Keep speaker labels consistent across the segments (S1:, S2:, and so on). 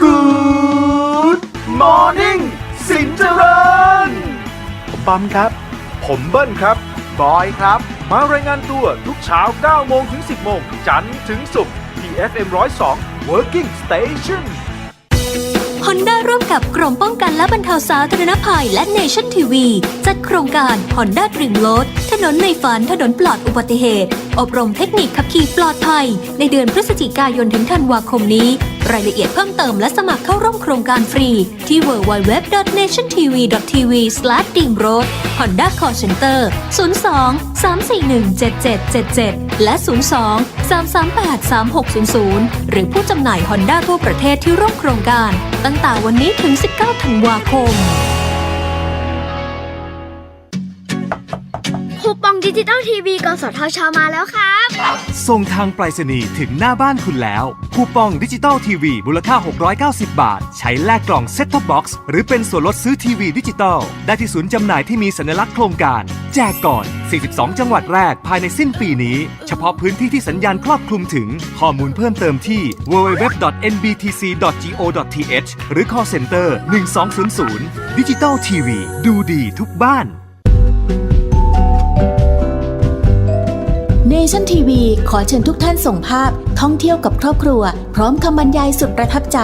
S1: Good Morning สินเจริญผมปั๊มครับ ผมเบิ้ลครับ บอยครับ มารายงานตัวทุกเช้า 9 โมงถึง 10 โมง จันทร์ถึงศุกร์ที่ FM 102 Working Station
S2: ฮอนด้าร่วมกับกรมป้องกันและบรรเทาสาธารณภัยและ Nation TV จัดโครงการ Honda Dream Road ถนนในฝันถนนปลอดอุบัติเหตุ อบรมเทคนิคขับขี่ปลอดภัย ในเดือนพฤศจิกายนถึงธันวาคมนี้ รายละเอียดเพิ่มเติมและสมัครเข้าร่วมโครงการฟรีที่ www.nationtv.tv/dreamroad Honda Call Center 02 341 7777 และ 02 338 3600 หรือผู้จำหน่าย Honda ทั่วประเทศที่ร่วมโครงการ ตั้งแต่วันนี้ถึง 19 ธันวาคม
S3: ปองดิจิตอลทีวีกสทชมาแล้วครับ
S4: ส่งทางไปรษณีย์ถึงหน้าบ้านคุณแล้ว คูปองดิจิตอลทีวีมูลค่า 690 บาท ใช้แลกกล่องเซ็ตท็อปบ็อกซ์หรือเป็นส่วนลดซื้อทีวีดิจิตอลได้ที่ศูนย์จำหน่ายที่มีสัญลักษณ์โครงการ แจกก่อน 42 จังหวัดแรกภายในสิ้นปีนี้ เฉพาะพื้นที่ที่สัญญาณครอบคลุมถึงข้อมูลเพิ่มเติมที่ www.nbtc.go.th หรือ call center 1200 ดิจิตอลทีวีดูดีทุกบ้าน
S5: Nation TV ขอเชิญทุกท่านส่งภาพท่องเที่ยวกับครอบครัว พร้อมคำบรรยายสุดประทับใจ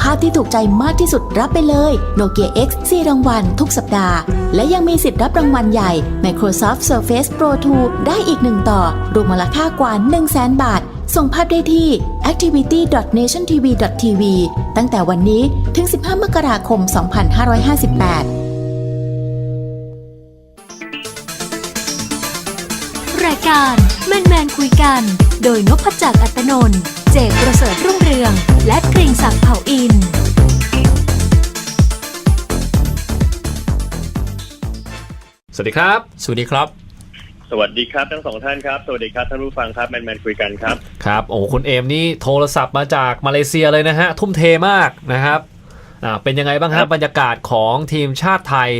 S5: ภาพที่ถูกใจมากที่สุดรับไปเลย Nokia X 4รางวัลทุกสัปดาห์ และยังมีสิทธิ์รับรางวัลใหญ่ Microsoft Surface Pro 2 ได้อีกหนึ่งต่อ รวมมูลค่ากว่า 100,000บาท ส่งภาพได้ที่ activity.nationtv.tv ตั้งแต่วันนี้ถึง 15 มกราคม 2558
S2: คุยกัน โดยนพจักรอัตนนท์เจกประเสริฐรุ่งเรือง และเกรงศักดิ์เผ่าอิน
S6: สวัสดีครับ
S7: สวัสดีครับ
S8: สวัสดีครับทั้งสองท่านครับ สวัสดีครับท่านผู้ฟังครับแมนแมนคุยกันครับ
S6: ครับ โอ้คุณเอมนี่โทรศัพท์มาจากมาเลเซียเลยนะฮะ ทุ่มเทมากนะครับอ่าเป็นยังไงบ้าง
S8: ค
S6: ฮะ
S8: รับ
S6: บรรยากาศของทีมชาติไทย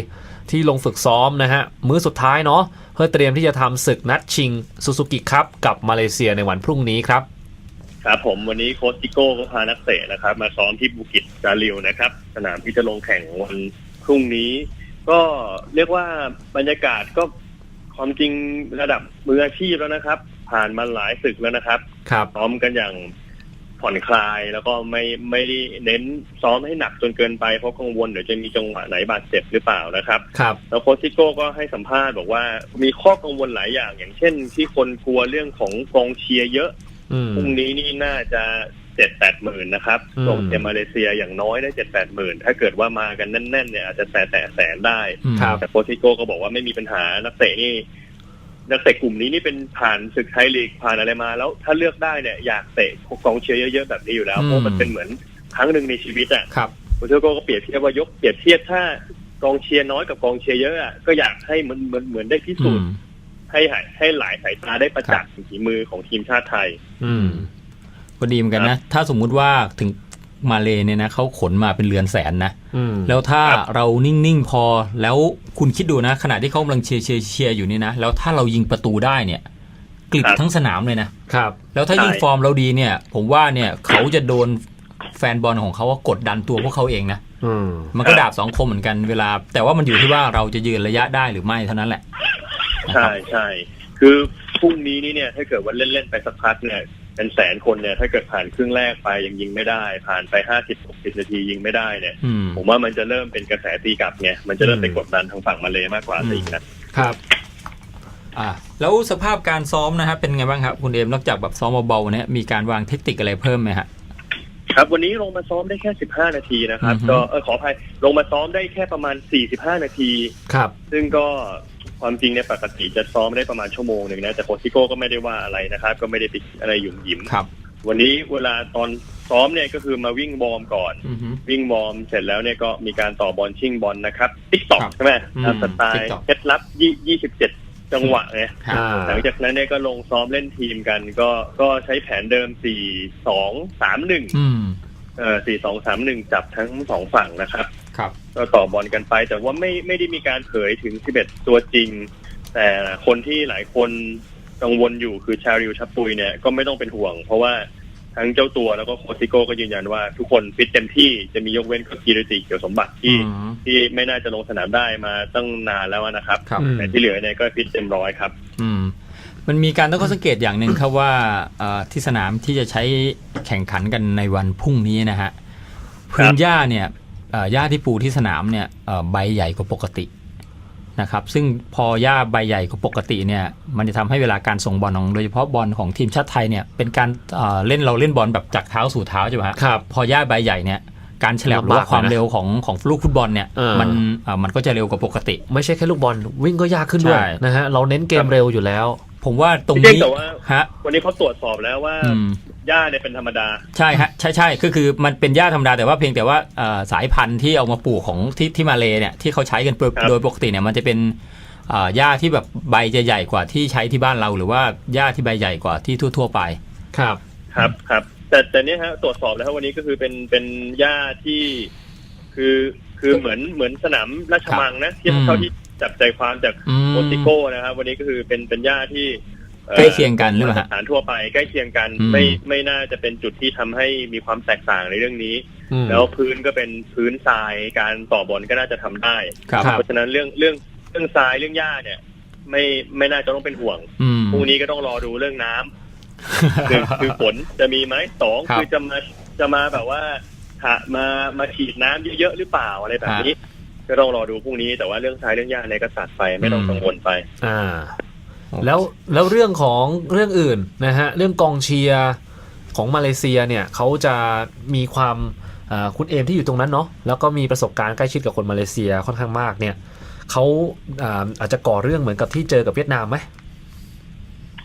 S6: ที่ลงฝึกซ้อมนะฮะ มื้อสุดท้ายเนาะ เพื่อเตรียมที่จะทำศึกนัดชิงซูซูกิคัพกับมาเลเซียในวันพรุ่งนี้ครับ
S8: ครับผมวันนี้โค้ชติโก้ก็พานักเตะนะครับ มาซ้อมที่บูกิจจาริวนะครับ สนามที่จะลงแข่งวันพรุ่งนี้ ก็เรียกว่าบรรยากาศก็ความจริงระดับมืออาชีพแล้วนะครับ ผ่านมาหลายศึกแล้วนะครับ
S6: ครับ
S8: ซ้อมกันอย่าง ผ่อนคลาย แล้วก็ไม่ไม่ได้เน้นซ้อมให้หนักจนเกินไปเพราะกังวลเดี๋ยวจะมีจังหวะไหนบาดเจ็บหรือเปล่านะครับ
S6: ครับ
S8: แล้วโค้ชซิโก้ก็ให้สัมภาษณ์บอกว่ามีข้อกังวลหลายอย่าง อย่างเช่น ที่คนกลัวเรื่องของกองเชียร์เยอะ
S6: อืม
S8: พรุ่งนี้นี่น่าจะเจ็ดแปดหมื่นนะครับ
S6: อืม
S8: กองเชียร์มาเลเซียอย่างน้อยได้เจ็ดแปดหมื่นถ้าเกิดว่ามากันแน่นๆเนี่ยอาจจะแตะแตะแสนได้
S6: ครับ
S8: แต่โค้ชซิโก้ก็บอกว่าไม่มีปัญหานักเตะนี่ นักเตะกลุ่มนี้นี่เป็นผ่านศึกไทยลีกผ่านอะไรมา แล้วถ้าเลือกได้เนี่ยอยากเตะกองเชียร์เยอะๆแบบนี้อยู่แล้ว
S6: อืม
S8: เพราะมันเป็นเหมือนครั้งหนึ่งในชีวิตอะ
S6: ครับ
S8: โค้ชซิโก้ก็เปรียบเทียบว่ายกเปรียบเทียบถ้ากองเชียร์น้อยกับกองเชียร์เยอะอะก็อยากให้เหมือนเหมือนเหมือนได้พิ
S7: อื
S8: สูจ
S7: ม
S8: น์ให้หายให้หลายสายตาได้ประจักษ์ถึงฝีมือของทีมชาติไทย
S6: อืม
S7: ก็ดีเหมือนกันนะ ถ้าสมมุติว่าถึง มาเลเนี่ยนะเขาขนมาเป็นเรือนแสนนะ
S6: อืม
S7: แล้วถ้า
S8: ครับ
S7: เรานิ่งๆพอแล้วคุณคิดดูนะ ขณะที่เขากำลังเชียร์เชียร์เชียร์อยู่นี่นะแล้วถ้าเรายิงประตูได้เนี่ยกลิบทั้งสนามเลยนะ
S6: ครับ
S7: แล้วถ้ายิ่งฟอร์มเราดีเนี่ย ผมว่าเนี่ยเขาจะโดนแฟนบอลของเขาว่ากดดันตัวพวกเขาเองนะ
S6: อืม
S7: มันก็ดาบสองคมเหมือนกันเวลา แต่ว่ามันอยู่ที่ว่าเราจะยืนระยะได้หรือไม่เท่านั้นแหละนะค
S8: ใช่
S7: รับ
S8: ใช่คือพรุ่งนี้นี่เนี่ยถ้าเกิดว่าเล่น ๆ ไปสักพักเนี่ย เป็นแสนคนเนี่ยถ้าเกิดผ่านครึ่งแรกไปยังยิงไม่ได้ ผ่านไปห้าสิบหกสิบนาทียิงไม่ได้เนี่ย
S7: อืม
S8: ผมว่ามันจะเริ่มเป็นกระแสตีกลับไงมันจะเริ่ม
S6: อืม
S8: ไปกดดันทางฝั่งมาเลยมากกว่าซะอีกนะ
S6: ครับ
S7: อ่าแล้วสภาพการซ้อมนะฮะเป็นไงบ้างครับ คุณเอมนอกจากแบบซ้อมเบาๆเนี่ยมีการวางเทคนิคอะไรเพิ่มไหมฮะ
S8: ครับวันนี้ลงมาซ้อมได้แค่สิบห้านาทีนะครับ
S7: อือฮึ
S8: ก็เออขออภัยลงมาซ้อมได้แค่ประมาณสี่สิบห้านาที
S6: ครับ
S8: ซึ่งก็ ความจริงเนี่ยปกติจะซ้อมได้ประมาณชั่วโมงหนึ่งนะแต่โคชซิโก้ก็ไม่ได้ว่าอะไรนะครับ ก็ไม่ได้ติดอะไรหยุ่มหยิม
S7: ครับ
S8: วันนี้เวลาตอนซ้อมเนี่ยก็คือมาวิ่งวอร์มก่อน
S7: อือฮึ
S8: วิ่งวอร์มเสร็จแล้วเนี่ยก็มีการต่อบอลชิงบอลนะครับติ๊กต็อก
S7: ครับ
S8: ใช่ไหม
S7: อืม
S8: ตามสไตล์
S7: TikTok
S8: เคล็ดลับยี่สิบเจ็ดจังหวะไง
S7: ฮะ
S6: อ่า
S8: หลังจากนั้นเนี่ยก็ลงซ้อมเล่นทีมกัน ก็ก็ใช้แผนเดิมสี่สองสามหนึ่ง
S7: อืม
S8: เอ่อสี่สองสามหนึ่งจับทั้งสองฝั่งนะครับ
S7: ครับ
S8: ก็ต่อบอลกันไป แต่ว่าไม่ไม่ได้มีการเผยถึง 11 ตัวจริง แต่คนที่หลายคนกังวลอยู่คือชาริวชับปุยเนี่ยก็ไม่ต้องเป็นห่วง เพราะว่าทั้งเจ้าตัวแล้วก็โคชซิโก้ก็ยืนยันว่า ทุกคนฟิตเต็มที่จะมียกเว้นก็กีรติเกี่ยวสมบัติที่
S7: อืม
S8: ที่ไม่น่าจะลงสนามได้มาตั้งนานแล้วนะครับ
S7: ครับ
S6: อืม
S8: แต่ที่เหลือเนี่ยก็ฟิตเต็มร้อยครับ
S7: อืมมันมีการตั้งข้อสังเกตอย่างหนึ่งครับว่าเอ่อที่สนามที่จะใช้แข่งขันกันในวันพรุ่งนี้นะฮะพื้นหญ้าเนี่ยเอ่อ หญ้าที่ปูที่สนามเนี่ยเอ่อใบใหญ่กว่าปกตินะครับซึ่งพอหญ้าใบใหญ่กว่าปกติเนี่ยมันจะทำให้เวลาการส่งบอลของโดยเฉพาะบอลของทีมชาติไทยเนี่ยเป็นการเอ่อเล่นเราเล่นบอลแบบจากเท้าสู่เท้าใช่ไหมฮะ
S6: ครับ
S7: พอหญ้าใบใหญ่เนี่ย การฉลับหรือว่าความเร็วของของลูกฟุตบอลเนี่ย
S6: เออ
S7: มันเอ่อมันก็จะเร็วกว่าปกติ
S6: ไม่ใช่แค่ลูกบอลวิ่งก็ยากขึ้นด้วย
S7: ใช่
S6: นะฮะเราเน้นเกมเร็วอยู่แล้ว
S7: ผมว่าตรง
S8: พี่
S7: นี้
S8: เต้แต่ว่า
S7: ฮะ
S8: วันนี้เขาตรวจสอบแล้วว่า
S7: อืม
S8: หญ้าเนี่ยเป็นธรรมดา
S7: ใช่ฮะใช่ใช่คือคือมันเป็นหญ้าธรรมดาแต่ว่าเพียงแต่ว่าเอ่อสายพันธุ์ที่เอามาปลูกของที่ที่มาเลเนี่ยที่เขาใช้กันโดย
S8: ครับ
S7: โดยปกติเนี่ยมันจะเป็นเอ่อหญ้าที่แบบใบจะใหญ่กว่าที่ใช้ที่บ้านเรา หรือว่าหญ้าที่ใบใหญ่กว่าที่ทั่ว ๆ ไป
S6: ครับ
S8: ครับครับ แต่แต่เนี้ยฮะตรวจสอบแล้ววันนี้ก็คือเป็นเป็นหญ้าที่ คือคือเหมือนเหมือนสนามราชมังนะที่
S7: อืม
S8: เท่าที่จับใจความจาก
S7: อืม
S8: โคติโก้นะครับ วันนี้ก็คือเป็นเป็นหญ้าที่อ่อ
S7: ใกล้เคียงกันหรือเปล่าฮะ
S8: มาตรฐานทั่วไปใกล้เคียงกัน
S7: อืม
S8: ไม่ไม่น่าจะเป็นจุดที่ทำให้มีความแตกต่างในเรื่องนี้
S6: อืม
S8: แล้วพื้นก็เป็นพื้นทรายการต่อบอลก็น่าจะทำได้
S7: ครับ
S6: ครับ
S8: เพราะฉะนั้นเรื่องเรื่องเรื่องทรายเรื่องหญ้าเนี่ย ไม่ไม่น่าจะต้องเป็นห่วง
S7: อืม
S8: พรุ่งนี้ก็ต้องรอดูเรื่องน้ำ หนึ่งคือฝนจะมีไหมสอง
S7: ครับ
S8: คือจะมาจะมาแบบว่าหามามาฉีดน้ำเยอะๆหรือเปล่าอะไรแบบนี้ ก็ต้องรอดูพรุ่งนี้แต่ว่าเรื่องทรายเรื่องหญ้าในยก็ตัดไปไม่ต้อง
S7: อืม
S8: กังวลไป
S6: อ่า แล้วแล้วเรื่องของเรื่องอื่นนะฮะเรื่องกองเชียร์ของมาเลเซียเนี่ยเขาจะมีความอ่าคุณเอมที่อยู่ตรงนั้นเนาะแล้วก็มีประสบการณ์ใกล้ชิดกับคนมาเลเซียค่อนข้างมากเนี่ยเขาอ่าอาจจะก่อเรื่องเหมือนกับที่เจอกับเวียดนามไหม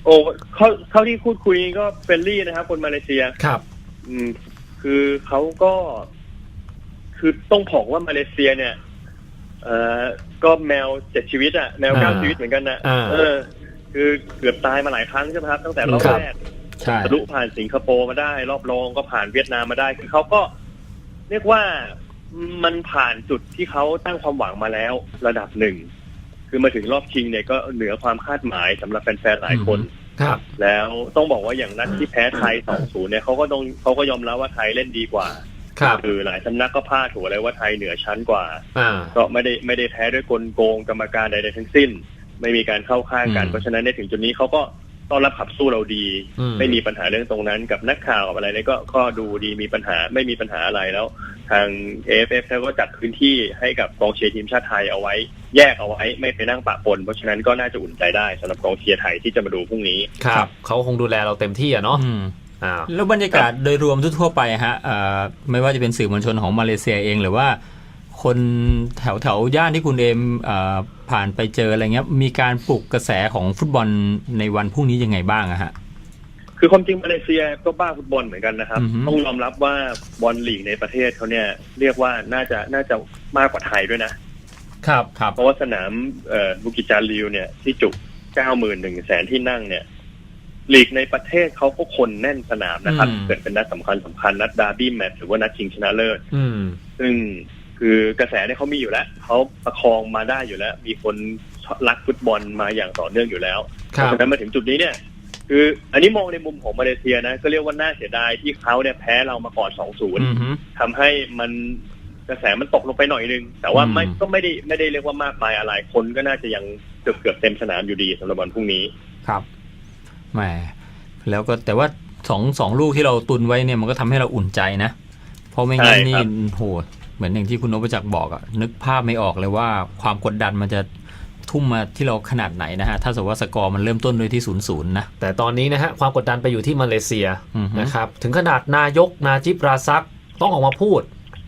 S8: โอ้เขาเท่าที่พูดคุยก็เฟรนลี่นะครับ คนมาเลเซีย
S6: ครับ
S8: อืม คือเขาก็ คือต้องบอกว่ามาเลเซียเนี่ย เอ่อก็แมวเจ็ดชีวิตอะแมวเก้า
S6: อ่า
S8: ชีวิตเหมือนกันนะ
S6: อ่า
S8: เออ คือเกือบตายมาหลายครั้งใช่ไหมครับ ตั้งแต่รอบ
S6: ครับ
S8: แรก
S7: ใช่
S8: ทะลุผ่านสิงคโปร์มาได้ รอบรองก็ผ่านเวียดนามมาได้ คือเขาก็ เรียกว่ามันผ่านจุดที่เขาตั้งความหวังมาแล้ว ระดับหนึ่ง คือมาถึงรอบชิงเนี่ยก็เหนือความคาดหมายสำหรับแฟนๆหลายคน
S6: ครับ
S8: แล้วต้องบอกว่าอย่างนัดที่แพ้ไทย 2-0 เนี่ยเขาก็ต้องเขาก็ยอมรับว่าไทยเล่นดีกว่า
S6: ครับ
S8: คือหลายสำนักก็พาดหัวเลยว่าไทยเหนือชั้นกว่า
S6: อ่า
S8: ก็ไม่ได้ไม่ได้แพ้ด้วยกลโกงกรรมการใดๆทั้งสิ้น ไม่มีการเข้าข้างกัน
S7: อืม
S8: เพราะฉะนั้นในถึงจุดนี้เขาก็ ต้อนรับขับสู้เราดี
S6: อืม
S8: ไม่มีปัญหาเรื่องตรงนั้น กับนักข่าวกับอะไรเนี่ยก็ก็ดูดีมีปัญหาไม่มีปัญหาอะไรแล้ว ทาง AFF เขาก็จัดพื้นที่ให้กับกองเชียร์ทีมชาติไทยเอาไว้ แยกเอาไว้ไม่ไปนั่งปะปนเพราะฉะนั้นก็น่าจะอุ่นใจได้สำหรับกองเชียร์ไทยที่จะมาดูพรุ่งนี้
S6: ครับเขาคงดูแลเราเต็มที่อะเนาะ
S7: อืม
S6: อ่า
S7: แล้วบรรยากาศโดยรวมทั่วๆไปฮะเอ่อไม่ว่าจะเป็นสื่อมวลชนของมาเลเซียเองหรือว่าคนแถวแถวๆย่านที่คุณเอมเอ่อ ผ่านไปเจออะไรเงี้ย มีการปลุกกระแสของฟุตบอลในวันพรุ่งนี้ยังไงบ้างอะฮะ
S8: คือความจริงมาเลเซียก็บ้าฟุตบอลเหมือนกันนะครับ
S7: อือฮึ
S8: ต้องยอมรับว่าบอลลีกในประเทศเขาเนี่ยเรียกว่าน่าจะน่าจะมากกว่าไทยด้วยนะ
S6: ครับ
S7: ครับ
S8: เพราะว่าสนามเอ่อบุกิจจาริวเนี่ยที่จุเก้าหมื่นหนึ่งแสนที่นั่งเนี่ยลีกในประเทศเขาก็คนแน่นสนามนะครับ
S7: อืม
S8: เกิดเป็นนัดสำคัญสำคัญนัดดาร์บี้แมตช์หรือว่านัดชิงชนะเลิศ
S6: อืม
S8: ซึ่ง คือกระแสเนี่ยเขามีอยู่แล้วเขาประคองมาได้อยู่แล้ว มีคนรักฟุตบอลมาอย่างต่อเนื่องอยู่แล้ว
S6: ครั
S8: เพ
S6: บ
S8: ราะฉะนั้นมาถึงจุดนี้เนี่ย คืออันนี้มองในมุมของมาเลเซียนะ ก็เรียกว่าน่าเสียดายที่เขาเนี่ยแพ้เรามาก่อน2-0
S7: อือฮึ
S8: ทำให้มันกระแสมันตกลงไปหน่อยนึง แต่ว่าไม่
S7: อืม
S8: ก็ไม่ได้ไม่ได้เรียกว่ามากมายอะไรคนก็น่าจะยังเกือบเกือบเต็มสนามอยู่ดีสำหรับวันพรุ่งนี้
S7: ครับแหมแล้วก็แต่ว่าสองสองลูกที่เราตุนไว้เนี่ยมันก็ทำให้เราอุ่นใจนะ เพราะไม่งั้น
S8: ใช่
S7: นี่
S8: ครับ
S7: โห เหมือนอย่างที่คุณนพจักรบอกอะนึกภาพไม่ออกเลยว่าความกดดันมันจะทุ่มมาที่เราขนาดไหนนะฮะ ถ้าสมมติว่าสกอร์มันเริ่มต้นด้วยที่ศูนย์ศูนย์นะ
S6: แต่ตอนนี้นะฮะ ความกดดันไปอยู่ที่มาเลเซีย
S7: อือฮึ
S6: นะครับ ถึงขนาดนายกนาจิบราซักต้องออกมาพูด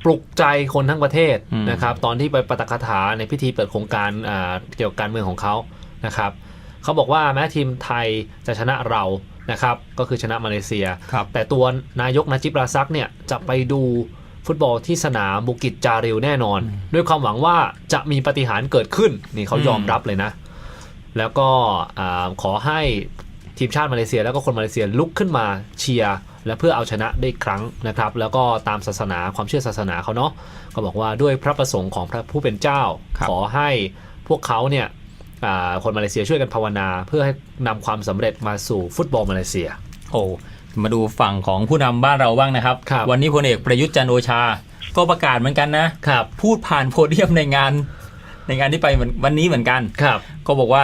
S6: ปลุกใจคนทั้งประเทศนะครับ ตอนที่ไปปาฐกถาในพิธีเปิดโครงการอ่าเกี่ยวกับการเมืองของเขานะครับเขาบอกว่าแม้ทีมไทยจะชนะเรานะครับ ก็คือชนะมาเลเซีย
S7: ครับ
S6: แต่ตัวนายกนาจิบราซักเนี่ยจะไปดู ฟุตบอลที่สนามบุกิจจาริวแน่นอน ด้วยความหวังว่าจะมีปาฏิหารย์เกิดขึ้น นี่เขายอมรับเลยนะ แล้วก็อาขอให้ทีมชาติมาเลเซีย แล้วก็คนมาเลเซียลุกขึ้นมาเชียร์และเพื่อเอาชนะได้อีกครั้งนะครับ แล้วก็ตามศาสนาความเชื่อศาสนาเขาเนาะก็บอกว่าด้วยพระประสงค์ของพระผู้เป็นเจ้า
S7: ครับ
S6: ขอให้พวกเขาเนี่ยอ่าคนมาเลเซียช่วยกันภาวนา เพื่อให้นำความสำเร็จมาสู่ฟุตบอลมาเลเซีย
S7: โอ้ มาดูฝั่งของผู้นำบ้านเราบ้างนะครับ
S6: ครับ
S7: วันนี้พลเอกประยุทธ์จันทร์โอชา ก็ประกาศเหมือนกันนะ
S6: ครับ
S7: พูดผ่านโพเดียมในงาน ในงานที่ไปเหมือนวันนี้เหมือนกัน
S6: ครับ
S7: ก็บอกว่า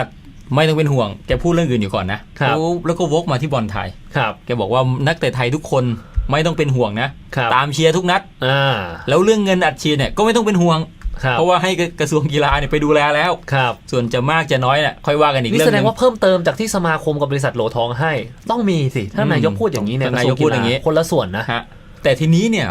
S7: ไม่ต้องเป็นห่วงแกพูดเรื่องอื่นอยู่ก่อนนะครับแล้วแล้วก็วกมาที่บอลไทย
S6: ครับ
S7: แกบอกว่านักเตะไทยทุกคนไม่ต้องเป็นห่วงนะ
S6: ครับ
S7: ตามเชียร์ทุกนัด
S6: อ่า
S7: แล้วเรื่องเงินอัดฉีดเนี่ยก็ไม่ต้องเป็นห่วง
S6: ครับ
S7: เพราะว่าให้กระทรวงกีฬาเนี่ยไปดูแลแล้ว
S6: ครับ
S7: ส่วนจะมากจะน้อยเนี่ยค่อยว่ากันอีก
S6: นี่
S7: เรื่อ
S6: แส
S7: งห
S6: ด
S7: นึ
S6: ง
S7: ง
S6: ว่าเพิ่มเติมจากที่สมาคมกับบริษัทโหลทองให้ ต้องมีสิถ้า
S7: อืม
S6: นายกพูดอย่างนี้เนี่ย
S7: ถ้านายกพูดอย่างนี้
S6: นี้คนละส่วนนะ
S7: ฮะแต่ทีนี้เนี่ย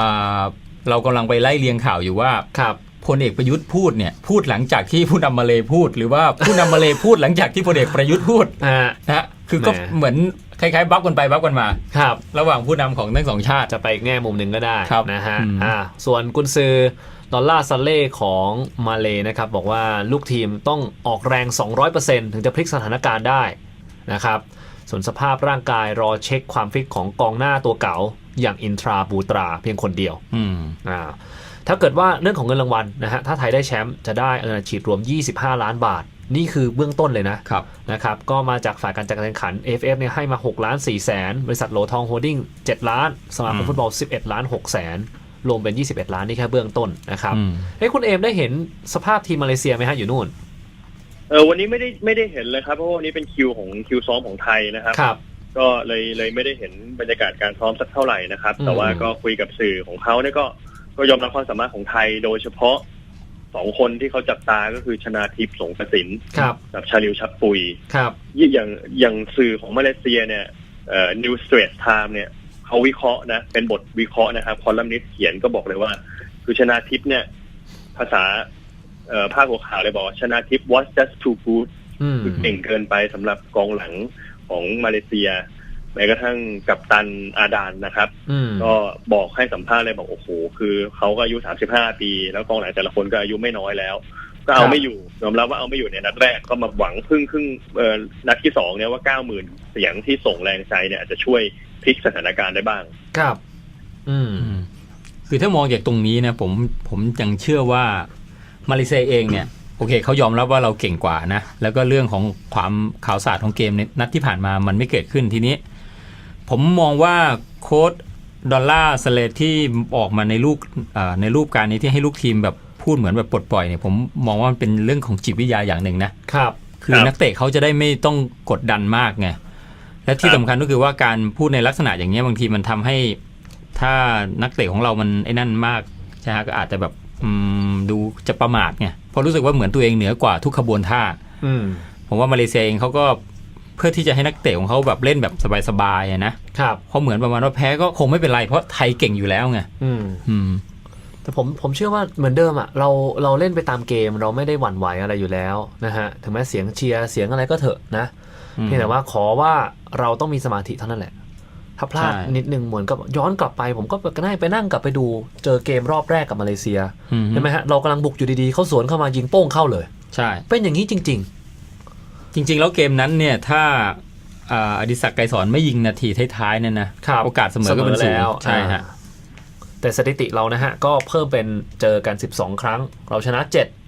S7: อ่าเรากำลังไปไล่เรียงข่าวอยู่ว่า
S6: ครับ
S7: พลเอกประยุทธ์พูดเนี่ยพูดหลังจากที่ผู้นำมาเลพูด หรือว่าผู้นำมาเลพูดหลังจากที่พลเอกประยุทธ์พูด
S6: อ่า
S7: นะฮะคือก็
S6: แหม
S7: เหมือนคล้ายๆบัฟกันไปบัฟกันมา
S6: ครับ
S7: ระหว่างผู้นำของทั้งสองชาติ
S6: จะไปอีกแง่มุมหนึ่งก็ได้
S7: ครับ
S6: นะฮะ
S7: อืม
S6: อ่าส่วนกุนซือ ดอลลาร์ซัลเล่ของมาเลนะครับบอกว่าลูกทีมต้องออกแรง 200%ถึงจะพลิกสถานการณ์ได้นะครับส่วนสภาพร่างกายรอเช็คความฟิตของกองหน้าตัวเก่าอย่างอินทราบูตราเพียงคนเดียว
S7: อืม
S6: อ่าถ้าเกิดว่าเรื่องของเงินรางวัลนะฮะถ้าไทยได้แชมป์จะได้เงินอัดฉีดรวม 25 ล้านบาท นี่คือเบื้องต้นเลยนะ
S7: ครับ
S6: นะครับก็มาจากฝ่ายการจัดการแข่งขัน AFF เนี่ยให้มา 6 ล้าน4แสนบริษัทโหลทองโฮลดิ้ง7ล้าน สมาค
S7: อื
S6: ม
S7: ม
S6: ฟุตบอล 11 ล้าน6แสน รวมเป็น 21 ล้านนี่แค่เบื้องต้นนะครับ
S7: อืม
S6: เฮ้ยคุณเอมได้เห็นสภาพทีมมาเลเซียไหมฮะอยู่นู่น
S8: เออวันนี้ไม่ได้ไม่ได้เห็นเลยครับเพราะว่าวันนี้เป็นคิวของคิวซ้อมของไทยนะครับ
S6: ครับ
S8: ก็เลยเลยไม่ได้เห็นบรรยากาศการซ้อมสักเท่าไหร่นะครับ
S6: อืม
S8: แต่ว่าก็คุยกับสื่อของเขาเนี่ยก็ก็ยอมรับความสามารถของไทยโดยเฉพาะสองคนที่เขาจับตาก็คือชนาทิพย์สงกระสิน
S6: ครับ
S8: กับชาลิวชับปุย
S6: ครับ
S8: อย่างอย่างสื่อของมาเลเซียเนี่ยเอ่อ New Straits Time เนี่ย เขาวิเคราะห์นะ เป็นบทวิเคราะห์นะครับคอลัมนิสต์เขียนก็บอกเลยว่า คือชนาทิพย์เนี่ย ภาษาเอ่อภาคหัวข่าวเลยบอกว่าชนาทิพย์ was just too good
S6: อืม
S8: คือเก่งเกินไปสำหรับกองหลังของมาเลเซียแม้กระทั่งกัปตันอาดานนะครับ
S6: อืม
S8: ก็บอกให้สัมภาษณ์เลยบอกโอ้โห คือเขาก็อายุ35ปี แล้วกองหลังแต่ละคนก็อายุไม่น้อยแล้ว ก็เอาไม่อยู่ยอมรับว่าเอาไม่อยู่ในนัดแรกก็มาหวังพึ่งครึ่งเอ่อนัดที่สองเนี่ยว่า90,000เสียงที่ส่งแรงใจเนี่ยอาจจะช่วย พลิกสถานการณ์ได้บ้าง
S6: ครับอืม
S7: อืม คือถ้ามองจากตรงนี้นะผมผมยังเชื่อว่ามาเลเซียเองเนี่ย โอเคเขายอมรับว่าเราเก่งกว่านะ แล้วก็เรื่องของความข่าวสารของเกมในนัดที่ผ่านมามันไม่เกิดขึ้นทีนี้ ผมมองว่าโค้ดดอลลาร์สเลตที่ออกมาในลูกเอ่อในรูปการนี้ที่ให้ลูกทีมแบบพูดเหมือนแบบปลดปล่อยเนี่ยผมมองว่ามันเป็นเรื่องของจิตวิทยาอย่างหนึ่งนะ
S6: ครับ
S7: คือ
S8: ครับ
S7: นักเตะเขาจะได้ไม่ต้องกดดันมากไง และที่
S8: ครับ
S7: สำคัญก็คือว่าการพูดในลักษณะอย่างเงี้ยบางทีมันทำให้ ถ้านักเตะของเรามันไอ้นั่นมากใช่ฮะก็อาจจะแบบอืมดูจะประมาทไงเพราะรู้สึกว่าเหมือนตัวเองเหนือกว่าทุกขบวนท่า
S6: อืม
S7: ผมว่ามาเลเซียเองเขาก็เพื่อที่จะให้นักเตะของเขาแบบเล่นแบบสบายๆอะนะครับเพราะเหมือนประมาณว่าแพ้ก็คงไม่เป็นไรเพราะไทยเก่งอยู่แล้วไง
S6: อืม
S7: อืม
S6: แต่ผมผมเชื่อว่าเหมือนเดิมอะเราเราเล่นไปตามเกมเราไม่ได้หวั่นไหวอะไรอยู่แล้วนะฮะถึงแม้เสียงเชียร์เสียงอะไรก็เถอะนะ
S7: อืม
S6: เพียงแต่ว่าขอว่าเราต้องมีสมาธิเท่านั้นแหละ ถ้าพลาด
S7: ใช่
S6: นิดนึงเหมือนกับย้อนกลับไป ผมก็ได้ไปนั่งกลับไปดู เจอเกมรอบแรกกับมาเลเซีย
S7: อืม
S6: ใช่ไหมฮะเรากำลังบุกอยู่ดีๆเขาสวนเข้ามายิงโป้งเข้าเลย
S7: ใช่
S6: เป็นอย่างนี้จริง
S7: จริง ๆ แล้วเกมนั้นเนี่ยถ้าอ่าอดิศักดิ์ไกรสอนไม่ยิงนาทีท้ายๆเนี่ยนะครับโอกาสเสมอก็เป็นสูง
S6: แล้ว
S7: ใช่ฮะ
S6: อ่าแต่สถิติเรานะฮะ ก็เพิ่มเป็นเจอกัน 12 ครั้ง เราชนะ 7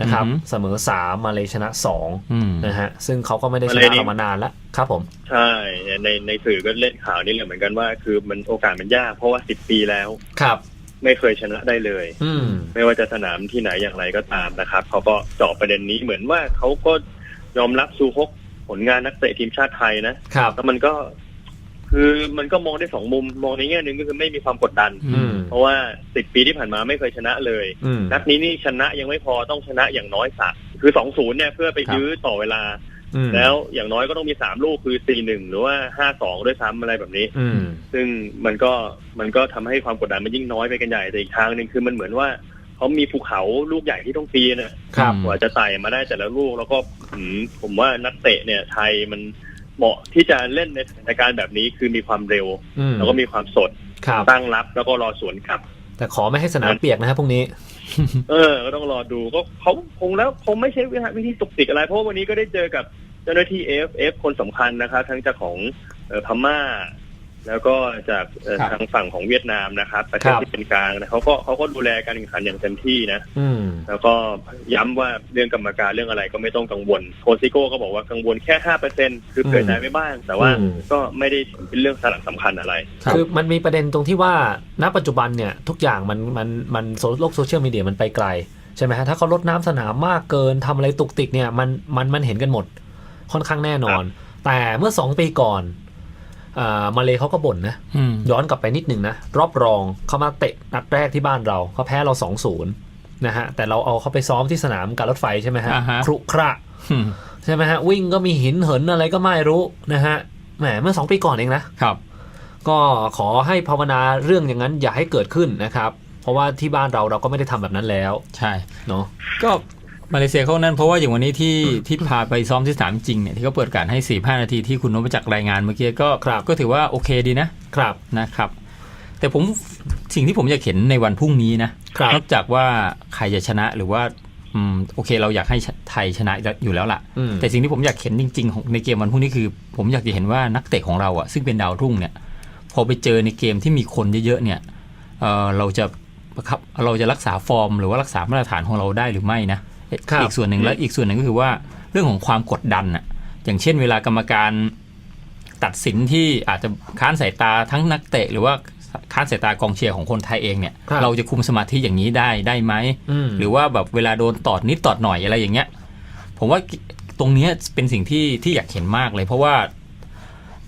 S6: นะครับ
S7: อือหือ
S6: เสมอ3มาเลยชนะ2
S7: อืม
S6: นะฮะซึ่งเขาก็ไม่ได้ช
S8: มาเล
S6: นะ
S8: นี่
S6: เรามานานแล้วครับผม
S8: ใช่ในในสื่อก็เล่นข่าวนี่เลยเหมือนกันว่า คือมันโอกาสมันยากเพราะว่า10ปีแล้ว
S6: ครับ
S8: ไม่เคยชนะได้เลย
S6: อืม
S8: ไม่ว่าจะสนามที่ไหนอย่างไรก็ตามนะครับเขาก็เจาะประเด็นนี้เหมือนว่าเขาก็ยอมรับซูฮกผลงานนักเตะทีมชาติไทยนะครับแล้วมันก็ คือมันก็มองได้สองมุมมองในแง่หนึ่งก็คือไม่มีความกดดัน
S6: อืม
S8: เพราะว่าสิบปีที่ผ่านมาไม่เคยชนะเลย
S6: อืม
S8: นัดนี้นี่ชนะยังไม่พอต้องชนะอย่างน้อยสามคือสองศูนย์เนี่ยเพื่อไป
S7: ครับ
S8: ยื้อต่อเวลา
S6: อืม
S8: แล้วอย่างน้อยก็ต้องมีสามลูกคือสี่หนึ่งหรือว่าห้าสองด้วยซ้ำอะไรแบบนี้
S6: อืม
S8: ซึ่งมันก็มันก็ทำให้ความกดดันมันยิ่งน้อยไปกันใหญ่แต่อีกทางหนึ่งคือมันเหมือนว่าเขามีภูเขาลูกใหญ่ที่ต้องปีนน่ะ
S6: ครับ
S8: กว่าจะไต่มาได้แต่ละลูกแล้วก็อืมผมว่านักเตะเนี่ยไทยมัน เหมาะที่จะเล่นในสถานการณ์แบบนี้คือมีความเร็ว
S6: อืม
S8: แล้วก็มีความสด
S6: ครับ
S8: ตั้งรับแล้วก็รอสวนกลับ
S6: แต่ขอไม่ให้สนามเปียกนะครับพรุ่งนี้
S8: เออ ก็ต้องรอดูก็เขาคงแล้วคงไม่ใช่วิธีตุกติกอะไร เพราะว่าวันนี้ก็ได้เจอกับเจ้าหน้าที่ AFF คนสำคัญนะครับ ทั้งจากของเอ่อพม่า แล้วก็จากเอ่อ
S7: ครับ
S8: ทางฝั่งของเวียดนามนะครับประเทศ
S6: ครับ
S8: ที่เป็นกลางนะเขาก็เขาก็ดูแลการแข่งขันอย่างเต็มที่นะ
S6: อืม
S8: แล้วก็ย้ำว่าเรื่องกรรมการเรื่องอะไรก็ไม่ต้องกังวลโคซิโก้ก็บอกว่ากังวลแค่ห้าเปอร์เซ็นคือเกิดใจไม่บ้าง แต่ว่า
S6: อืม
S8: ก็ไม่ได้เป็นเรื่องสาระสำคัญอะไร
S7: ครับ
S6: คือมันมีประเด็นตรงที่ว่าณปัจจุบันเนี่ยทุกอย่างมันมันมันโซโลกโซเชียลมีเดียมันไปไกลใช่ไหมฮะถ้าเขาลดน้ำสนามมากเกินทำอะไรตุกติกเนี่ยมันมันมันเห็นกันหมด ค่อนข้างแน่นอน แต่เมื่อสองปีก่อนอ่า มาเลเขาก็บ่นนะ
S7: อืม
S6: ย้อนกลับไปนิดหนึ่งนะ รอบรองเขามาเตะนัดแรกที่บ้านเราเขาแพ้เรา2-0นะฮะ แต่เราเอาเขาไปซ้อมที่สนามการรถไฟใช่ไหมฮะ
S7: อ่าฮะ
S6: ครุขระ
S7: อืม
S6: ใช่ไหมฮะ วิ่งก็มีหินเหินอะไรก็ไม่รู้นะฮะแหมเมื่อ2ปีก่อนเองนะ
S7: ครับ
S6: ก็ขอให้ภาวนาเรื่องอย่างนั้นอย่าให้เกิดขึ้นนะครับ เพราะว่าที่บ้านเราเราก็ไม่ได้ทำแบบนั้นแล้ว
S7: ใช่
S6: เนาะ
S7: ก็ มาเลเซียเขานั่นเพราะว่าอย่างวันนี้ที่ที่พาไปซ้อมที่สนามจริงเนี่ยที่เขาเปิดการให้4ี่ห้านาทีที่คุณนพจักรรายงานเมื่อกี้ก็
S6: ครับ
S7: ก็ถือว่าโอเคดีนะครับนะครับ แต่ผมสิ่งที่ผมอยากเห็นในวันพรุ่งนี้นะครับนอกจากว่าใครจะชนะหรือว่าอืมโอเคเราอยากให้ไทยชนะอยู่แล้วล่ะ
S6: อืม
S7: แต่สิ่งที่ผมอยากเห็นจริงๆของในเกมวันพรุ่งนี้คือ ผมอยากจะเห็นว่านักเตะของเราอะซึ่งเป็นดาวรุ่งเนี่ย พอไปเจอในเกมที่มีคนเยอะๆเนี่ยเออเราจะครับเราจะรักษาฟอร์มหรือว่ารักษามาตรฐานของเราได้หรือไม่นะครับ อีกส่วนหนึ่งแล้วอีกส่วนหนึ่งก็คือว่าเรื่องของความกดดันอะอย่างเช่นเวลากรรมการตัดสินที่อาจจะค้านสายตาทั้งนักเตะ หรือว่าค้านสายตากองเชียร์ของคนไทยเองเนี่ย
S6: ครับ
S7: เราจะคุมสมาธิอย่างนี้ได้ได้ไหม
S6: อืม
S7: หรือว่าแบบเวลาโดนตอดนิดตอดหน่อยอะไรอย่างเงี้ย ผมว่าตรงเนี้ยเป็นสิ่งที่ที่อยากเห็นมากเลย เพราะว่า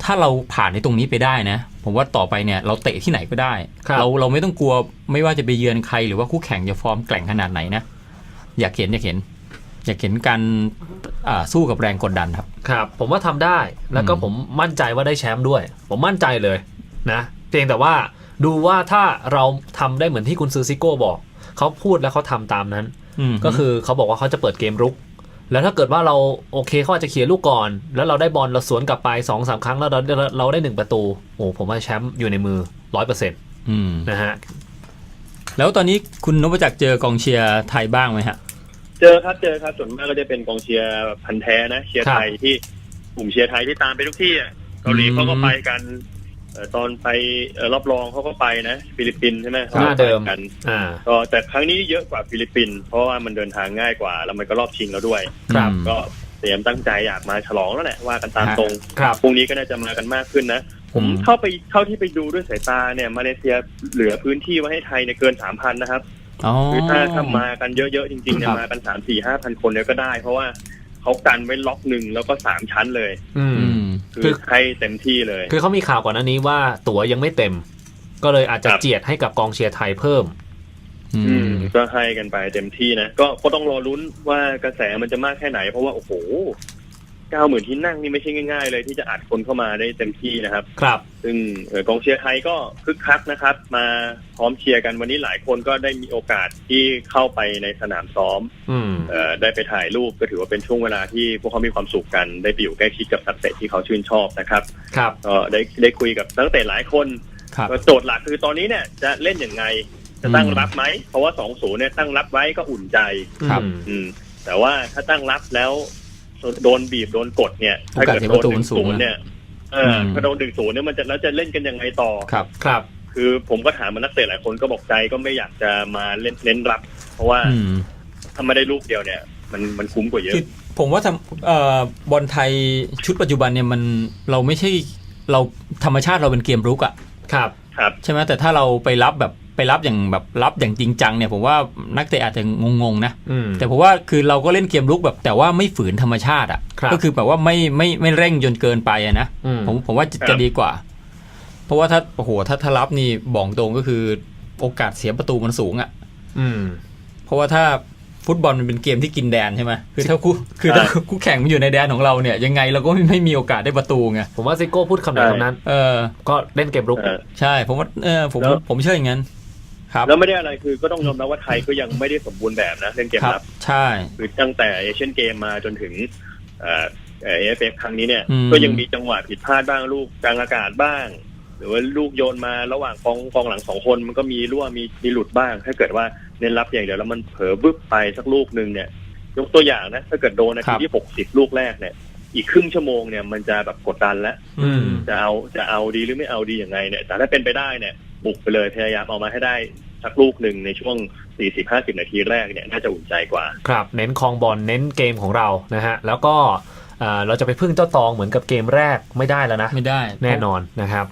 S7: ถ้าเราผ่านในตรงนี้ไปได้นะ ผมว่าต่อไปเนี่ยเราเตะที่ไหนก็ได้
S6: ครับ
S7: เราเราไม่ต้องกลัวไม่ว่าจะไปเยือนใครหรือว่าคู่แข่งจะฟอร์มแกร่งขนาดไหนนะ อยากเห็นอยากเห็น อยากเห็นการอ่าสู้กับแรงกดดันครับ
S6: ครับ ผมว่าทำได้แล้วก็
S7: อืม
S6: ผมมั่นใจว่าได้แชมป์ด้วย ผมมั่นใจเลยนะ เพียงแต่ว่าดูว่าถ้าเราทำได้เหมือนที่คุณซือซิโก้บอก เขาพูดแล้วเขาทำตามนั้น
S7: ม
S6: ก็คือเขาบอกว่าเขาจะเปิดเกมรุก แล้วถ้าเกิดว่าเราโอเคเขาอาจจะเคลียร์ลูกก่อน แล้วเราได้บอลเราสวนกลับไป2อสาครั้งแล้วเราเราเราได้หนึ่งประตู โอ้ผมว่าแชมป์อยู่ในมือร้อยเปอร์เซ็นต์
S7: อืม
S6: นะฮะ
S7: แล้วตอนนี้คุณนพจักรเจอกองเชียร์ไทยบ้างไหมฮะ
S8: เจอครับเจอครับส่วนมากก็จะเป็นกองเชียร์พันธุ์แท้นะเชียร์ไทยที่กลุ่มเชียร์ไทยที่ตามไปทุกที่อะเกาหลี
S7: อืม
S8: เขาก็ไปกันเอ่อตอนไปเอ่อรอบรองเขาก็ไปนะ ฟิลิปปินส์ใช่ไหม
S6: หน้าเดิม
S8: ขก็ไปกัน
S6: อ่า
S8: ก็แต่ครั้งนี้เยอะกว่าฟิลิปปินส์เพราะว่ามันเดินทางง่ายกว่า แล้วมันก็รอบชิงแล้วด้วย
S6: ครับ
S7: อืม
S8: ก็เตรียมตั้งใจอยากมาฉลองแล้วแหละว่ากันตาม
S7: ฮะ
S8: ตรง
S6: ครับ
S8: พรุ่งนี้ก็น่าจะมากันมากขึ้นนะ ผม
S7: อืม
S8: เข้าไปเข้าที่ไปดูด้วยสายตาเนี่ยมาเลเซียเหลือพื้นที่ไว้ให้ไทยเนี่ยเกินสามพันนะครับ
S7: อ๋อ
S8: คือถ้าถ้ามากันเยอะๆจริงๆเนี่ย
S7: ครับ
S8: มากันสามสี่ห้าพันคนเนี่ยก็ได้ เพราะว่าเขากันไว้ล็อกหนึ่งแล้วก็สามชั้นเลย
S6: อืม
S7: อืม
S8: คื
S6: คืออ
S8: ให้เต็มที่เลย
S6: คือเขามีข่าวก่อนหน้านี้ว่าตั๋วยังไม่เต็ม ก็เลยอาจจะ
S8: ครับ
S6: เจียดให้กับกองเชียร์ไทยเพิ่ม
S7: อื
S8: อื
S7: ม
S8: มก็ให้กันไปเต็มที่นะก็ก็ต้องรอลุ้นว่ากระแสมันจะมากแค่ไหน เพราะว่าโอ้โห เก้าหมื่นที่นั่งนี่ไม่ใช่ง่าย ๆ เลยที่จะอัดคนเข้ามาได้เต็มที่นะครับ
S6: ครับ
S8: ซึ่งเอ่อกองเชียร์ไทยก็คึกคักนะครับ มาพร้อมเชียร์กันวันนี้หลายคนก็ได้มีโอกาสที่เข้าไปในสนามซ้อม
S6: อืม
S8: เอ่อได้ไปถ่ายรูปก็ถือว่าเป็นช่วงเวลาที่พวกเขามีความสุขกันได้ไปอยู่ใกล้ชิดกับนักเตะที่เขาชื่นชอบนะครับ
S6: ครับ
S8: ก็ได้ได้คุยกับนักเตะหลายคน
S7: ครับ
S8: ก็โจทย์หลักคือตอนนี้เนี่ยจะเล่นยังไงจะตั้ง
S7: อืม
S8: รับไหมเพราะว่า2อศูนย์เนี่ยตั้งรับไว้ก็อุ่นใจ
S7: ครับ
S6: อืม
S8: อืมแต่ว่าถ้าตั้งรับแล้ว โดนบีบโดนกดเนี่ยถ้าเกิด
S7: โอกาสเสีย
S8: โด
S7: ประ
S8: น
S7: ตู
S8: ห
S7: มั
S8: นึ่
S7: น
S8: ง
S7: สู
S8: ศู
S7: ง
S8: นย์
S7: นะ
S8: เนี่ยเออ
S7: ม
S8: ถ้าโดนหนึ่งศูนย์เนี่ยมันจะแล้วจะเล่นกันยังไงต่อ
S7: ครับ
S6: ครับ
S8: คือผมก็ถามมานักเตะหลายคนก็บอกใจก็ไม่อยากจะมาเล่นเน้นรับ เพราะว่า
S7: อืม
S8: ถ้าไม่ได้ลูกเดียวเนี่ย มันมันคุ้มกว่าเยอะ
S7: คือผมว่าทำเอ่อบอลไทยชุดปัจจุบันเนี่ยมันเราไม่ใช่เราธรรมชาติเราเป็นเกมรุกอะ
S6: ครับ
S8: ครับ
S7: ใช่ไหมแต่ถ้าเราไปรับแบบ ไปรับอย่างแบบรับอย่างจริงจังเนี่ยผมว่านักเตะอาจจะงงๆนะ
S6: อืม
S7: แต่ผมว่าคือเราก็เล่นเกมรุกแบบ แต่ว่าไม่ฝืนธรรมชาติอะ
S6: ครับ
S7: ก็คือแบบว่าไม่ไม่ไม่เร่งจนเกินไปอะนะ
S6: อืม
S7: ผมผมว่าจะ
S8: ครับ
S7: จะดีกว่า เพราะว่าถ้าโอ้โหถ้าถ้ารับนี่บอกตรงก็คือโอกาสเสียประตูมันสูงอะ
S6: อืม
S7: เพราะว่าถ้าฟุตบอลมันเป็นเกมที่กินแดนใช่ไหมคือถ้าคู่คือถ้าคู่แข่งมันอยู่ในแดนของเราเนี่ย ยังไงเราก็ไม่ไม่มีโอกาสได้ประตูไง
S6: ผมว่าซิโก้พูดคำไหน
S8: ใช่
S6: คำนั้น
S7: เออ
S6: ก็เล่นเกมรุก
S8: เออ
S7: ใช่ ผมว่าเออผม
S8: แล้ว
S7: ผมเชื่ออย่างนั้นครับ
S8: แล้วไม่ได้อะไรคือก็ต้องยอมรับว่าไทยก็ยังไม่ได้สมบูรณ์แบบนะเล่นเกม
S7: ครับ
S8: รับ
S7: ใช่
S8: คือตั้งแต่เอเชียนเกมมาจนถึงเอ่อเอฟเอฟครั้งนี้เนี่ย
S7: อืม
S8: ก็ยังมีจังหวะผิดพลาดบ้างลูกกลางอากาศบ้าง หรือว่าลูกโยนมาระหว่างกองกองหลังสองคนมันก็มีรั่วมีมีหลุดบ้าง ถ้าเกิดว่าเน้นรับอย่างเดียวแล้วมันเผลอบึ้บไปสักลูกหนึ่งเนี่ย ยกตัวอย่างนะถ้าเกิดโดนนา
S7: ครั
S8: ที
S7: บ
S8: ที่หกสิบลูกแรกเนี่ยอีกครึ่งชั่วโมงเนี่ยมันจะแบบกดดันแล้ว
S6: อืม
S8: จะเอาจะเอาดีหรือไม่เอาดียังไงเนี่ย แต่ถ้าเป็นไปได้เนี่ย บุกไปเลยพยายามเอามาให้ได้สักลูกหนึ่งในช่วง 40-50 นาทีแรกเนี่ยน่าจะอุ่นใจกว่า
S6: ครับ เน้นคลองบอลเน้นเกมของเรานะฮะ แล้วก็อ่าเราจะไปพึ่งเจ้าตองเหมือนกับเกมแรกไม่ได้แล้วนะ
S7: ไม่ได้
S6: แน่นอนนะครับ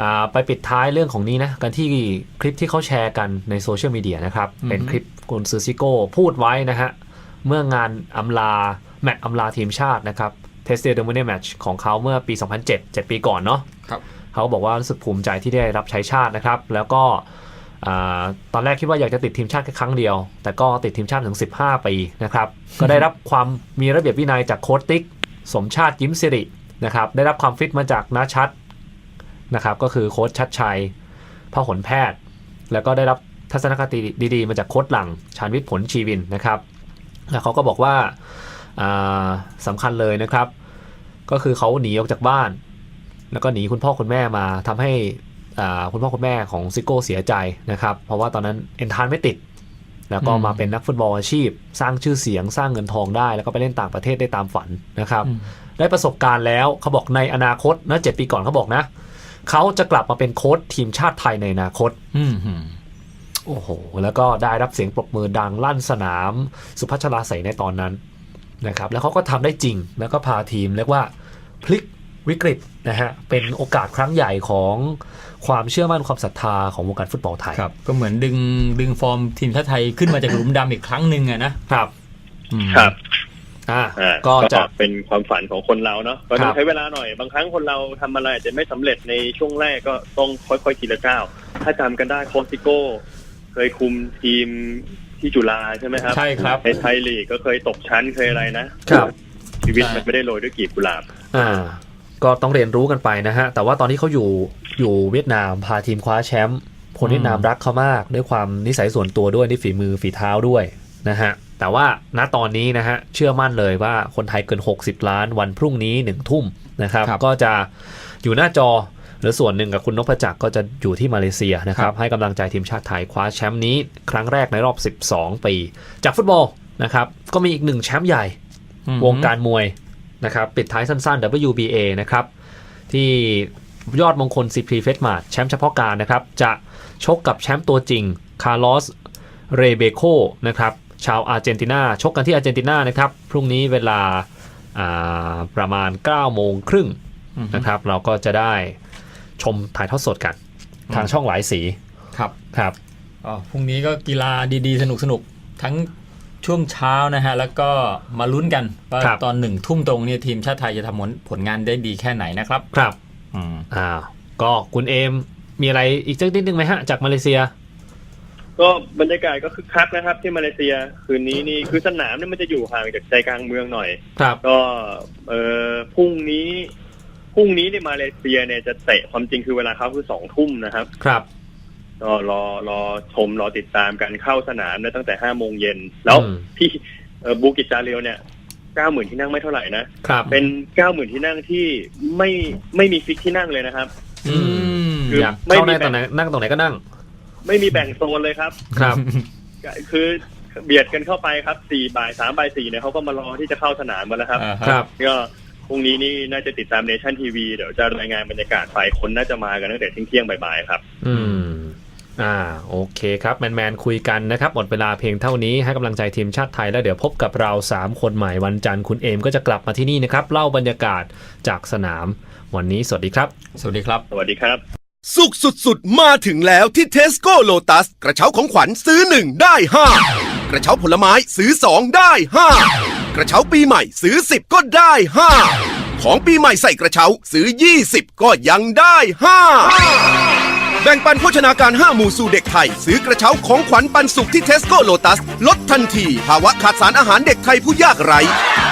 S6: อ่าไปปิดท้ายเรื่องของนี้นะ กันที่คลิปที่เขาแชร์กันในโซเชียลมีเดียนะครับ
S7: อือฮึ
S6: เป็นคลิปกุนซือซิโก้พูดไว้นะฮะ เมื่องานอำลา แมตช์อำลาทีมชาตินะครับเทสเตอร์เดอร์มิเนแมตช์ของเขาเมื่อปี 2007 7 ปีก่อนเนาะ
S7: ครับ
S6: เขาบอกว่ารู้สึกภูมิใจที่ได้รับใช้ชาตินะครับ แล้วก็อตอนแรกคิดว่าอยากจะติดทีมชาติแค่ครั้งเดียว แต่ก็ติดทีมชาติถึง 15 ปีนะครับ ก็ได้รับความมีระเบียบวินัยจากโค้ชติ๊ก สมชาติยิ้มสิรินะครับ ได้รับความฟิตมาจากนาชัดนะครับ ก็คือโค้ชชัดชัยพหลแพทย์ แล้วก็ได้รับทัศนคติดีๆ มาจากโค้ชหลัง ชาญวิทย์ผลชีวินนะครับแล้วเขาก็บอกว่าอ่าสำคัญเลยนะครับ ก็คือเขาหนีออกจากบ้าน แล้วก็หนีคุณพ่อคุณแม่มาทำให้อ่าคุณพ่อคุณแม่ของซิโก้เสียใจนะครับ เพราะว่าตอนนั้นเอนทานไม่ติด แล้วก็มาเป็นนักฟุตบอลอาชีพ สร้างชื่อเสียงสร้างเงินทองได้ แล้วก็ไปเล่นต่างประเทศได้ตามฝันนะครับ
S7: อืม
S6: ได้ประสบการณ์แล้วเขาบอกในอนาคตนะเจ็ดปีก่อนเขาบอกนะเขาจะกลับมาเป็นโค้ชทีมชาติไทยในอนาคต
S7: อืมอืม
S6: โอ้โห แล้วก็ได้รับเสียงปรบมือดังลั่นสนาม สุพัชราใสยในตอนนั้นนะครับ แล้วเขาก็ทำได้จริง แล้วก็พาทีมเรียกว่าพลิก วิกฤตนะฮะเป็นโอกาสครั้งใหญ่ของความเชื่อมั่นความศรัทธาของวงการฟุตบอลไทย
S7: ครับ ก็เหมือนดึงดึงฟอร์มทีมชาติไทยขึ้นมาจากหลุมดำอีกครั้งหนึ่งอะนะครับอืม
S8: ครับ
S6: อ่า
S8: อ่า
S6: ก็จะ
S8: เป็นความฝันของคนเราเนาะก็ต้อ
S6: ครั
S8: ง
S6: บ
S8: ใช้เวลาหน่อยบางครั้งคนเราทำอะไรอาจจะไม่สำเร็จในช่วงแรกก็ต้องค่อยๆทีละก้าวถ้าจำกันได้โคชซิโก้เคยคุมทีมที่จุฬาใช่ไหมครับ
S7: ใช่ครับ
S8: ในไทยลีกก็เคยตกชั้นเคยอะไรนะครับชีวิต
S7: ใช่
S8: มันไม่ได้โรยด้วยกลีบกุหลาบ
S6: อ่า ก็ต้องเรียนรู้กันไปนะฮะ แต่ว่าตอนที่เขาอยู่อยู่เวียดนามพาทีมคว้าแชมป์คนเวียดนามรักเขามาก ด้วยความนิสัยส่วนตัวด้วยด้วยฝีมือฝีเท้าด้วยนะฮะ แต่ว่าณตอนนี้นะฮะ เชื่อมั่นเลยว่าคนไทยเกิน 60 ล้านวันพรุ่งนี้หนึ่งทุ่มนะครับ
S7: ครับ
S6: ก็จะอยู่หน้าจอหรือส่วนหนึ่งกับคุณนพจักรก็จะอยู่ที่มาเลเซียนะครับ ให้กำลังใจทีมชาติไทยคว้าแชมป์นี้ครั้งแรกในรอบ 12 ปี จากฟุตบอลนะครับ ก็มีอีกหนึ่งแชมป์ใหญ่
S7: อืม
S6: วงการมวย นะครับปิดท้ายสั้น ๆ WBA นะครับที่ยอดมงคล CP f e t m a r t แชมป์เฉพาะการนะครับ จะชกกับแชมป์ตัวจริงคาร์ลอสเรเบโคนะครับชาวอาร์เจนตินาชกกันที่อาร์เจนตินานะครับ พรุ่งนี้เวลาอ่าประมาณ 9 โมงครึ่ง
S7: อืม
S6: นะครับ เราก็จะได้ชมถ่ายทอดสดกัน ทางช่องหลายสี
S7: ครับ
S6: ครับ
S7: อ๋อพรุ่งนี้ก็กีฬาดีๆ สนุกๆ ทั้ง ช่วงเช้านะฮะ แล้วก็มาลุ้นกันว่า
S6: ครับ
S7: ตอนหนึ่งทุ่มตรงเนี่ยทีมชาติไทยจะทำผลผลงานได้ดีแค่ไหนนะครับ
S6: ครับ
S7: อืม
S6: อ่าก็คุณเอมมีอะไรอีกสักนิดนึงไหมฮะ จากมาเลเซีย
S8: ก็บรรยากาศก็คึกคักนะครับ ที่มาเลเซียคืนนี้นี่คือสนามเนี่ยมันจะอยู่ห่างจากใจกลางเมืองหน่อย
S6: ครับ
S8: ก็เออพรุ่งนี้พรุ่งนี้ในมาเลเซียเนี่ยจะเตะความจริงคือเวลาเขาคือสองทุ่มนะครับ
S6: ครับ
S8: ก็รอรอชมรอติดตามกันเข้าสนามเนี่ยตั้งแต่ห้าโมงเย็นแล้ว
S6: อืม
S8: พี่เอ่อบูกิจจาเรียวเนี่ยเก้าหมื่นที่นั่งไม่เท่าไหร่นะ
S6: ครับ
S8: เป็นเก้าหมื่นที่นั่งที่ไม่ไม่มีฟิกที่นั่งเลยนะครับ
S6: อืม
S8: คือ
S6: อยาก
S8: ไม่
S6: เข้า
S8: มี
S6: ในตรงไหนนั่งตรงไหนก็นั่ง
S8: ไม่มีแบ่งโซนเลยครับ
S6: ครับ
S8: คือเบียดกันเข้าไปครับสี่บ่ายสามบ่ายสี่เนี่ยเขาก็มารอที่จะเข้าสนามกันแล้วครับ
S7: อ่าฮะ
S6: ครับ
S8: ก็พรุ่งนี้นี่น่าจะติดตามเนชั่นทีวีเดี๋ยวจะรายงานบรรยากาศไปคนน่าจะมากันตั้งแต่เที่ยงๆบ่ายๆครับ
S6: อืม อ่าโอเคครับแมนแมนๆคุยกันนะครับหมดเวลาเพียงเท่านี้ให้กำลังใจทีมชาติไทยแล้วเดี๋ยวพบกับเรา 3 คนใหม่วันจันทร์คุณเอมก็จะกลับมาที่นี่นะครับเล่าบรรยากาศจากสนาม วันนี้สวัสดีครับ
S7: สวัสดีครับ
S8: สวัสดีครับ
S9: สุขสุดๆ มาถึงแล้วที่เทสโก้โลตัส กระเช้าของขวัญซื้อ 1 ได้ 5 กระเช้าผลไม้ซื้อ 2 ได้ 5 กระเช้าปีใหม่ซื้อ 10 ก็ได้ 5 ของปีใหม่ใส่กระเช้าซื้อ 20 ก็ยังได้ 5 แบ่งปันโภชนาการ 5 หมู่สู่เด็กไทย ซื้อกระเช้าของขวัญปันสุขที่เทสโก้โลตัส ลดทันที ภาวะขาดสารอาหารเด็กไทยผู้ยากไร้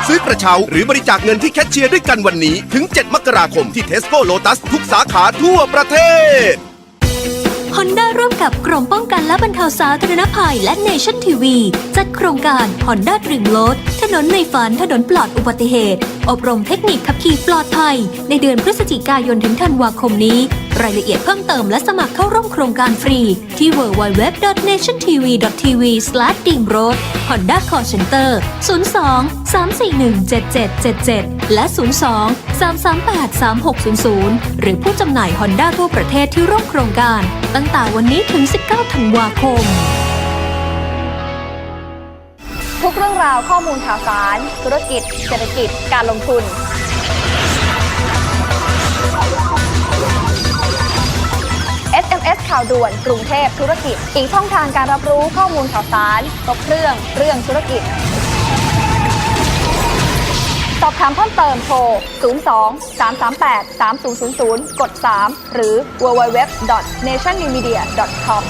S9: ซื้อกระเช้าหรือบริจาคเงินที่แคชเชียร์ด้วยกันวันนี้ ถึง 7 มกราคมที่เทสโก้โลตัสทุกสาขาทั่วประเทศ
S2: ฮอนด้าร่วมกับกรมป้องกันและบรรเทาสาธารณภัยและ Nation TV จัดโครงการ Honda Dream Load ถนนในฝันถนนปลอดอุบัติเหตุ อบรมเทคนิคขับขี่ปลอดภัย ในเดือนพฤศจิกายนถึงธันวาคมนี้ รายละเอียดเพิ่มเติมและสมัครเข้าร่วมโครงการฟรี ที่ www.nationtv.tv/dreamroad Honda Call Center 02 341 7777 และ 02 338 3600 หรือผู้จำหน่าย Honda ทั่วประเทศที่ร่วมโครงการ ตั้งแต่วันนี้ถึง 19 ธันวาคม
S10: ทุกเรื่องราวข้อมูลข่าวสาร ธุรกิจ เศรษฐกิจ การลงทุน ข่าวด่วนกรุงเทพธุรกิจ อีกช่องทางการรับรู้ข้อมูลข่าวสารครบเครื่องเรื่องธุรกิจ สอบถามเพิ่มเติมโทร 02 338 3000 กด 3 หรือ www.nationmedia.com